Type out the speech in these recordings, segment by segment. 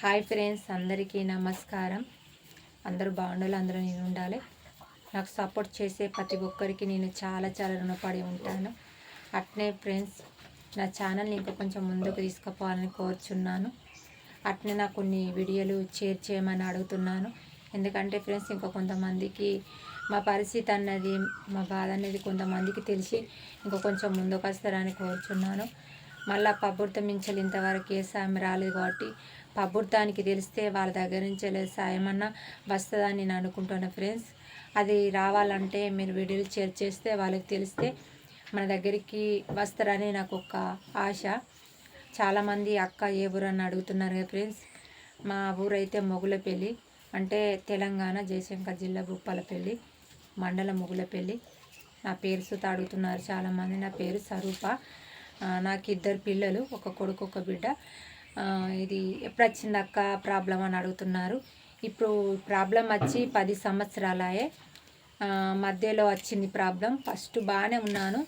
Hi friends అందరికీ నమస్కారం. అందరూ బాగుండాలి అందరూ నేను ఉండాలి. నాకు సపోర్ట్ చేసే ప్రతి ఒక్కరికి నేను చాలా చాలా రుణపడి ఉంటాను. అట్నే ఫ్రెండ్స్ నా ఛానల్ని ఇంకా కొంచెం ముందుకు తీసుకుపోవాలని కోరుచున్నాను. అట్నే నాకు కొన్ని వీడియోలు షేర్ చేయమని అడుగుతున్నాను. ఎందుకంటే ఫ్రెండ్స్ ఇంకా కొంతమందికి మా పరిస్థితి అన్నది మా బాధ అనేది కొంతమందికి తెలిసి ఇంకా కొంచెం ముందుకు వస్తారని కోరుచున్నాను. మళ్ళీ పబ్బుర్తం మించలు ఇంతవరకు ఏ సాయం రాలేదు కాబట్టి పబ్బుర్తానికి తెలిస్తే వాళ్ళ దగ్గర నుంచి సాయమన్నా వస్తుందని నేను అనుకుంటున్నాను ఫ్రెండ్స్. అది రావాలంటే మీరు వీడియోలు షేర్ చేస్తే వాళ్ళకి తెలిస్తే మన దగ్గరికి వస్తారని నాకు ఒక ఆశ. చాలామంది అక్క ఏ ఊరు అని అడుగుతున్నారు కదా ఫ్రెండ్స్. మా ఊరైతే మొగులపల్లి అంటే తెలంగాణ జయశంకర్ జిల్లా భూపాలపల్లి మండలం మొగులపల్లి. నా పేరు సుత అడుగుతున్నారు చాలామంది. నా పేరు స్వరూప నాకు ఇద్దరు పిల్లలు ఒక కొడుకు ఒక బిడ్డ. ఇది ఎప్పుడు వచ్చింది అక్క ప్రాబ్లం అని అడుగుతున్నారు. ఇప్పుడు ప్రాబ్లం వచ్చి పది సంవత్సరాలయే. మధ్యలో వచ్చింది ప్రాబ్లం ఫస్ట్ బాగానే ఉన్నాను.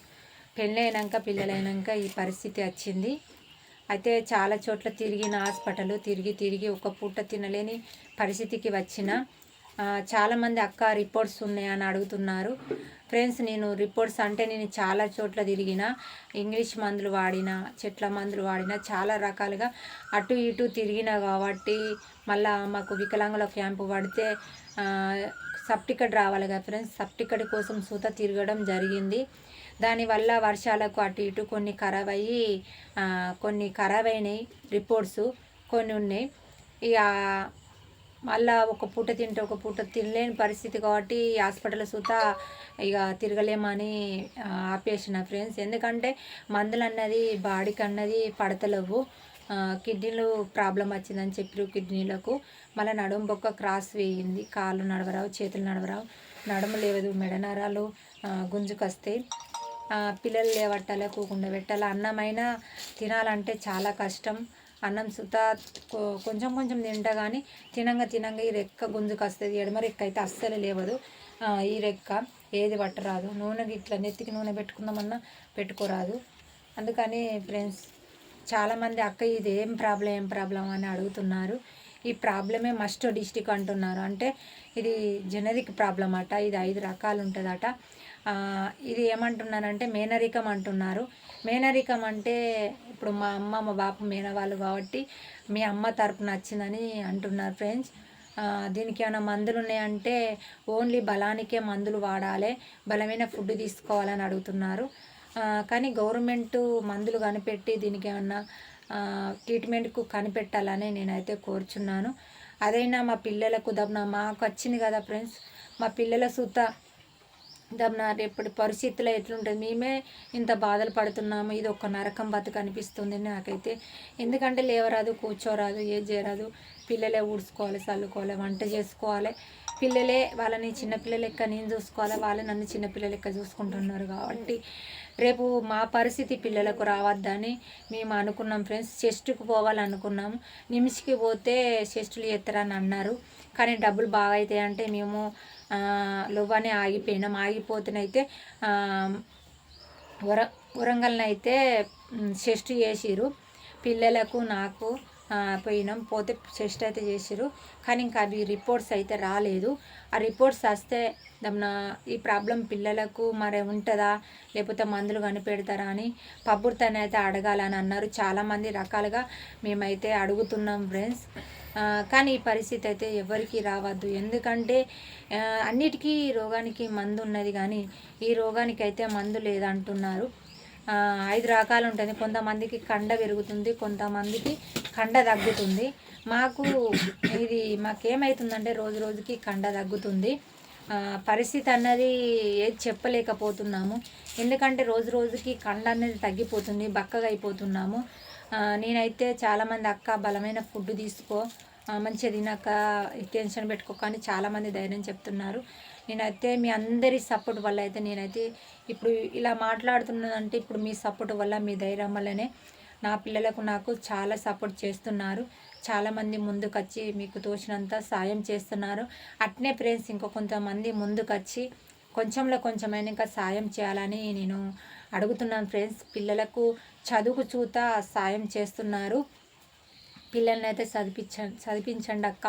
పెళ్ళైనాక పిల్లలైనాక ఈ పరిస్థితి వచ్చింది. అయితే చాలా చోట్ల తిరిగిన హాస్పిటల్ తిరిగి తిరిగి ఒక పూట తినలేని పరిస్థితికి వచ్చిన. చాలామంది అక్క రిపోర్ట్స్ ఉన్నాయని అడుగుతున్నారు. ఫ్రెండ్స్ నేను రిపోర్ట్స్ అంటే నేను చాలా చోట్ల తిరిగిన ఇంగ్లీష్ మందులు వాడిన చెట్ల మందులు వాడిన చాలా రకాలుగా అటు ఇటు తిరిగిన కాబట్టి మళ్ళా మాకు వికలాంగుల క్యాంపు పడితే సబ్ టికెట్ రావాలి కదా ఫ్రెండ్స్ సబ్ టికెట్ కోసం సూత తిరగడం జరిగింది. దానివల్ల వర్షాలకు అటు ఇటు కొన్ని ఖరాబ్ అయ్యి కొన్ని ఖరాబ్ అయినాయి రిపోర్ట్స్. కొన్ని ఉన్నాయి. ఇక మళ్ళా ఒక పూట తింటే ఒక పూట తినలేని పరిస్థితి కాబట్టి హాస్పిటల్ సుత ఇక తిరగలేమని ఆపేసిన ఫ్రెండ్స్. ఎందుకంటే మందులు అన్నది బాడీకి అన్నది పడతలేవు కిడ్నీలు ప్రాబ్లం వచ్చిందని చెప్పారు కిడ్నీలకు. మళ్ళీ నడుము బొక్క క్రాస్ వేయింది. కాళ్ళు నడవరావు చేతులు నడవరావు. నడుము లేవదు మెడ నరాలు గుంజుకొస్తాయి పిల్లలు లేవట్టాలి కూకుండా పెట్టాలి. అన్నమైనా తినాలంటే చాలా కష్టం. అన్నం సుత కొంచెం కొంచెం తింటా కానీ తినంగా తినంగా ఈ రెక్క గుంజుకు వస్తుంది ఎడమ రెక్క అయితే అస్సలు లేవదు. ఈ రెక్క ఏది పట్టరాదు. నూనె ఇట్లా నెత్తికి నూనె పెట్టుకుందామన్నా పెట్టుకోరాదు. అందుకని ఫ్రెండ్స్ చాలామంది అక్క ఇది ఏం ప్రాబ్లం ఏం ప్రాబ్లం అని అడుగుతున్నారు. ఈ ప్రాబ్లమే మస్ట్ డిస్టిక్ అంటున్నారు. అంటే ఇది జెనరిక్ ప్రాబ్లం అట. ఇది ఐదు రకాలు ఉంటుందట. ఇది ఏమంటున్నారంటే మేనరికం అంటున్నారు. మేనరికం అంటే ఇప్పుడు మా అమ్మ మా బాపు మేనవాళ్ళు కాబట్టి మీ అమ్మ తరపున వచ్చిందని అంటున్నారు ఫ్రెండ్స్ దీనికి ఏమైనా మందులు ఉన్నాయంటే ఓన్లీ బలానికే మందులు వాడాలి బలమైన ఫుడ్ తీసుకోవాలని అడుగుతున్నారు. కానీ గవర్నమెంట్ మందులు కనిపెట్టి దీనికి ఏమన్నా ట్రీట్మెంట్కు కనిపెట్టాలని నేనైతే కోరుచున్నాను. అదైనా మా పిల్లలకు దబ్బున మాకు వచ్చింది కదా ఫ్రెండ్స్ మా పిల్లల సుత దమ్నా రేపటి పరిస్థితులు ఎట్లుంటుంది మేమే ఇంత బాధలు పడుతున్నాము. ఇది ఒక నరకం బతుకు అనిపిస్తుంది నాకైతే. ఎందుకంటే లేవరాదు కూర్చోరాదు ఏం చేయరాదు. పిల్లలే ఊడ్చుకోవాలి చల్లుకోవాలి వంట చేసుకోవాలి. పిల్లలే వాళ్ళని చిన్నపిల్లల లెక్క నేను చూసుకోవాలి? వాళ్ళు నన్ను చిన్నపిల్లల లెక్క చూసుకుంటున్నారు కాబట్టి రేపు మా పరిస్థితి పిల్లలకు రావద్దని మేము అనుకున్నాం ఫ్రెండ్స్. చెస్ట్కి పోవాలనుకున్నాము. నిమిషికి పోతే చెస్టులు ఎత్తరని అన్నారు. కానీ డబ్బులు బాగా అవుతాయి అంటే మేము ఆ, లోవానే ఆగిపోయినాం. ఆగిపోతేనైతే వర వరంగల్ని అయితే చెస్ట్ చేసిరు పిల్లలకు నాకు పోయినాం. పోతే చెస్ట్ అయితే చేసారు కానీ ఇంకా అవి రిపోర్ట్స్ అయితే రాలేదు. ఆ రిపోర్ట్స్ వస్తే దమ్న ఈ ప్రాబ్లం పిల్లలకు మరి ఉంటుందా? లేకపోతే మందులు కనిపెడతారా అని పబ్బుర్తని అయితే అడగాలని అన్నారు. చాలామంది రకాలుగా మేమైతే అడుగుతున్నాం ఫ్రెండ్స్ కానీ ఈ పరిస్థితి అయితే ఎవరికి రావద్దు. ఎందుకంటే అన్నిటికీ రోగానికి మందు ఉన్నది కానీ ఈ రోగానికి అయితే మందు లేదంటున్నారు. ఐదు రకాలు ఉంటుంది. కొంతమందికి కండ పెరుగుతుంది కొంతమందికి కండ తగ్గుతుంది. మాకు ఇది మాకేమవుతుందంటే రోజు రోజుకి కండ తగ్గుతుంది. పరిస్థితి అన్నది ఏది చెప్పలేకపోతున్నాము. ఎందుకంటే రోజు రోజుకి కండ అనేది తగ్గిపోతుంది బక్కగా అయిపోతున్నాము. నేనైతే చాలామంది అక్క బలమైన ఫుడ్ తీసుకో మంచిగా తినక టెన్షన్ పెట్టుకోక అని చాలామంది ధైర్యం చెప్తున్నారు. నేనైతే మీ అందరి సపోర్ట్ వల్ల అయితే నేనైతే ఇప్పుడు ఇలా మాట్లాడుతున్నానంటే ఇప్పుడు మీ సపోర్ట్ వల్ల మీ ధైర్యం వల్లనే నా పిల్లలకు నాకు చాలా సపోర్ట్ చేస్తున్నారు. చాలామంది ముందుకొచ్చి మీకు తోచినంత సాయం చేస్తున్నారు. అట్నే ఫ్రెండ్స్ ఇంకో కొంతమంది ముందుకొచ్చి కొంచెంలో కొంచెమైనా ఇంకా సాయం చేయాలని నేను అడుగుతున్నాను ఫ్రెండ్స్. పిల్లలకు చదువు చూత సాయం చేస్తున్నారు. పిల్లల్ని అయితే చదివించ చదివించండి అక్క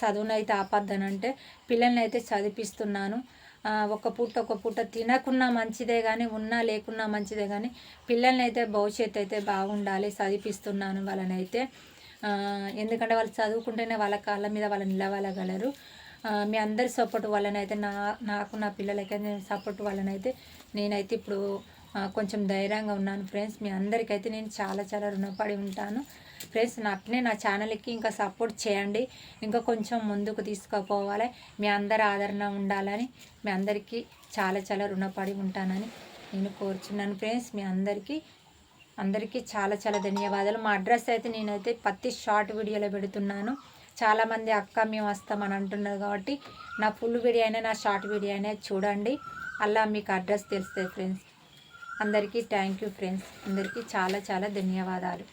చదువునైతే ఆపద్దనంటే పిల్లల్ని అయితే చదివిస్తున్నాను ఒక పూట ఒక పూట తినకున్నా మంచిదే కానీ ఉన్నా లేకున్నా మంచిదే కానీ పిల్లల్ని అయితే భవిష్యత్తు అయితే బాగుండాలి చదివిస్తున్నాను వాళ్ళనైతే. ఎందుకంటే వాళ్ళు చదువుకుంటేనే వాళ్ళ కాళ్ళ మీద వాళ్ళు నిలవలగలరు మీ అందరి సపోర్ట్ వల్లనైతే నా నాకు నా పిల్లలకైతే సపోర్ట్ వల్లనైతే నేనైతే ఇప్పుడు కొంచెం ధైర్యంగా ఉన్నాను ఫ్రెండ్స్. మీ అందరికైతే నేను చాలా చాలా రుణపడి ఉంటాను. ఫ్రెండ్స్ నాకునే నా ఛానల్కి ఇంకా సపోర్ట్ చేయండి. ఇంకా కొంచెం ముందుకు తీసుకుపోవాలి. మీ అందరి ఆదరణ ఉండాలని మీ అందరికీ చాలా చాలా రుణపడి ఉంటానని నేను కోరుచున్నాను ఫ్రెండ్స్. మీ అందరికీ అందరికీ చాలా చాలా ధన్యవాదాలు. మా అడ్రస్ అయితే నేనైతే ప్రతి షార్ట్ వీడియోలో పెడుతున్నాను. చాలామంది అక్క మేము వస్తామని అంటున్నారు కాబట్టి నా ఫుల్ వీడియో అయినా నా షార్ట్ వీడియో అయినా చూడండి. అలా మీకు అడ్రస్ తెలుస్తుంది ఫ్రెండ్స్. అందరికీ థ్యాంక్ యూ ఫ్రెండ్స్. అందరికీ చాలా చాలా ధన్యవాదాలు.